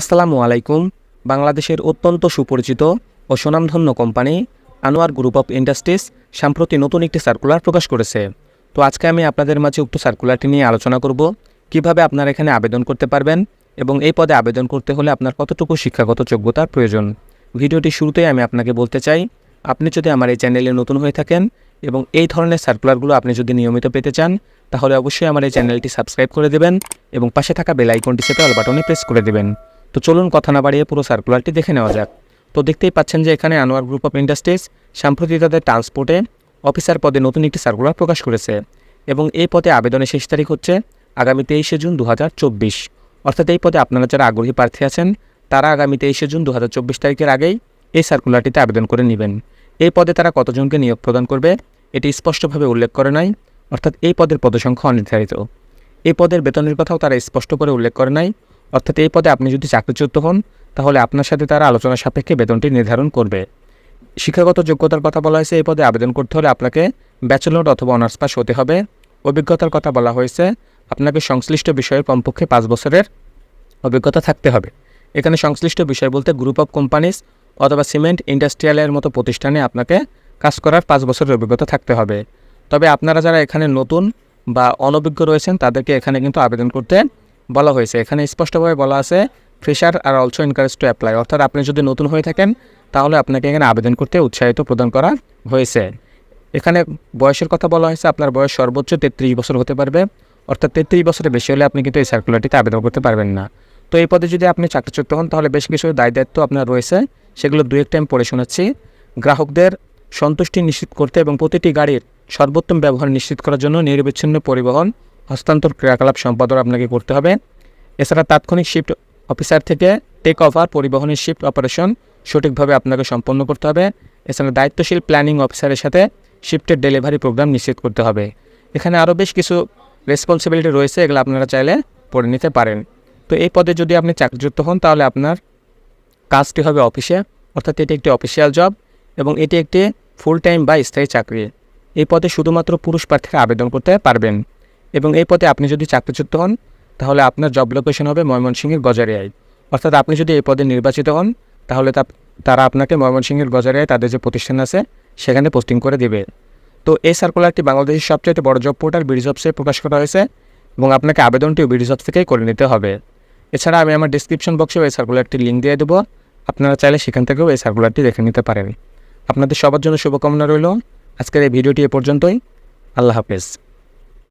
আসসালামু আলাইকুম, বাংলাদেশের অত্যন্ত সুপরিচিত ও সুনামধন্য company Anwar group of industries সম্প্রতি নতুন একটি সার্কুলার প্রকাশ করেছে। তো আজকে আমি আপনাদের মাঝে উক্ত সার্কুলারটি নিয়ে আলোচনা করব, কীভাবে আপনারা এখানে আবেদন করতে পারবেন এবং এই পদে আবেদন করতে হলে আপনার কতটুকু শিক্ষাগত যোগ্যতার প্রয়োজন। ভিডিওটি শুরুতেই আমি আপনাকে বলতে চাই, আপনি যদি আমার এই চ্যানেলে নতুন হয়ে থাকেন এবং এই ধরনের সার্কুলারগুলো আপনি যদি নিয়মিত পেতে চান, তাহলে অবশ্যই আমার এই চ্যানেলটি সাবস্ক্রাইব করে দেবেন এবং পাশে থাকা বেল আইকনটি চেপে অল বাটনে প্রেস করে দেবেন। তো চলুন কথা না বাড়িয়ে পুরো সার্কুলারটি দেখে নেওয়া যাক। তো দেখতেই পাচ্ছেন যে এখানে আনোয়ার গ্রুপ অফ ইন্ডাস্ট্রিজ সাম্প্রতি তাদের ট্রান্সপোর্টে অফিসার পদে নতুন একটি সার্কুলার প্রকাশ করেছে এবং এই পদে আবেদনের শেষ তারিখ হচ্ছে আগামী তেইশে জুন দু হাজার চব্বিশ। অর্থাৎ এই পদে আপনারা যারা আগ্রহী প্রার্থী আছেন, তারা আগামী তেইশে জুন দু হাজার চব্বিশ তারিখের আগেই এই সার্কুলারটিতে আবেদন করে নেবেন। এই পদে তারা কতজনকে নিয়োগ প্রদান করবে, এটি স্পষ্টভাবে উল্লেখ করে নাই, অর্থাৎ এই পদের পদসংখ্যা অনির্ধারিত। এই পদের বেতনের কথাও তারা স্পষ্ট করে উল্লেখ করে নাই অর্থাৎ এই পদে আপনি যদি চাকরিচ্যুত হন, তাহলে আপনার সাথে তারা আলোচনা সাপেক্ষে বেতনটি নির্ধারণ করবে। শিক্ষাগত যোগ্যতার কথা বলা হয়েছে, এই পদে আবেদন করতে হলে আপনাকে ব্যাচেলর অথবা অনার্স পাস হতে হবে। অভিজ্ঞতার কথা বলা হয়েছে, আপনাকে সংশ্লিষ্ট বিষয়ে কমপক্ষে পাঁচ বছরের অভিজ্ঞতা থাকতে হবে। এখানে সংশ্লিষ্ট বিষয় বলতে গ্রুপ অফ কোম্পানিজ অথবা সিমেন্ট ইন্ডাস্ট্রিয়ালের মতো প্রতিষ্ঠানে আপনাকে কাজ করার পাঁচ বছরের অভিজ্ঞতা থাকতে হবে। তবে আপনারা যারা এখানে নতুন বা অনভিজ্ঞ রয়েছেন, তাদেরকে এখানে কিন্তু আবেদন করতে বলা হয়েছে। এখানে স্পষ্টভাবে বলা আছে ফ্রেশার আর অলসো এনকারেজ টু অ্যাপ্লাই। অর্থাৎ আপনি যদি নতুন হয়ে থাকেন, তাহলে আপনাকে এখানে আবেদন করতে উৎসাহিত প্রদান করা হয়েছে। এখানে বয়সের কথা বলা হয়েছে, আপনার বয়স সর্বোচ্চ তেত্রিশ বছর হতে পারবে। অর্থাৎ তেত্রিশ বছরের বেশি হলে আপনি কিন্তু এই সার্কুলারটিতে আবেদন করতে পারবেন না। তো এই পদে যদি আপনি চাকরিচ্যুত হন, তাহলে বেশ কিছু দায় দায়িত্ব আপনার রয়েছে। সেগুলো দু একটা আমি পড়ে শোনাচ্ছি। গ্রাহকদের সন্তুষ্টি নিশ্চিত করতে এবং প্রতিটি গাড়ির সর্বোত্তম ব্যবহার নিশ্চিত করার জন্য নিরবিচ্ছিন্ন পরিবহন হস্তান্তর ক্রিয়াকলাপ সম্পাদন আপনাকে করতে হবে। এছাড়া তাৎক্ষণিক শিফট অফিসার থেকে টেক ওভার পরিবহনের শিফট অপারেশন সঠিকভাবে আপনাকে সম্পন্ন করতে হবে। এছাড়া দায়িত্বশীল প্ল্যানিং অফিসারের সাথে শিফটের ডেলিভারি প্রোগ্রাম নিশ্চিত করতে হবে। এখানে আরও বেশ কিছু রেসপন্সিবিলিটি রয়েছে, এগুলো আপনারা চাইলে পড়ে নিতে পারেন। তো এই পদে যদি আপনি চাকরিযুক্ত হন, তাহলে আপনার কাজটি হবে অফিসে, অর্থাৎ এটি একটি অফিসিয়াল জব এবং এটি একটি ফুল টাইম বা স্থায়ী চাকরি। এই পদে শুধুমাত্র পুরুষ প্রার্থীরা আবেদন করতে পারবেন। এবং এই পথে আপনি যদি চাকরিচ্যুত হন, তাহলে আপনার জব লোকেশন হবে ময়মনসিংহের গজারিয়ায়। অর্থাৎ আপনি যদি এই পদে নির্বাচিত হন, তাহলে তারা আপনাকে ময়মনসিংহের গজারিয়ায় তাদের যে প্রতিষ্ঠান আছে, সেখানে পোস্টিং করে দেবে। তো এই সার্কুলারটি বাংলাদেশের সবচেয়ে বড় জব পোর্টাল বিডিজবসে প্রকাশ করা হয়েছে এবং আপনাকে আবেদনটিও বিডিজবস থেকেই করে নিতে হবে। এছাড়া আমি আমার ডিসক্রিপশন বক্সেও এই সার্কুলারটির লিঙ্ক দিয়ে দেবো। আপনারা চাইলে সেখান থেকেও এই সার্কুলারটি দেখে নিতে পারেন। আপনাদের সবার জন্য শুভকামনা রইল। আজকের এই ভিডিওটি এ পর্যন্তই। আল্লাহ হাফেজ।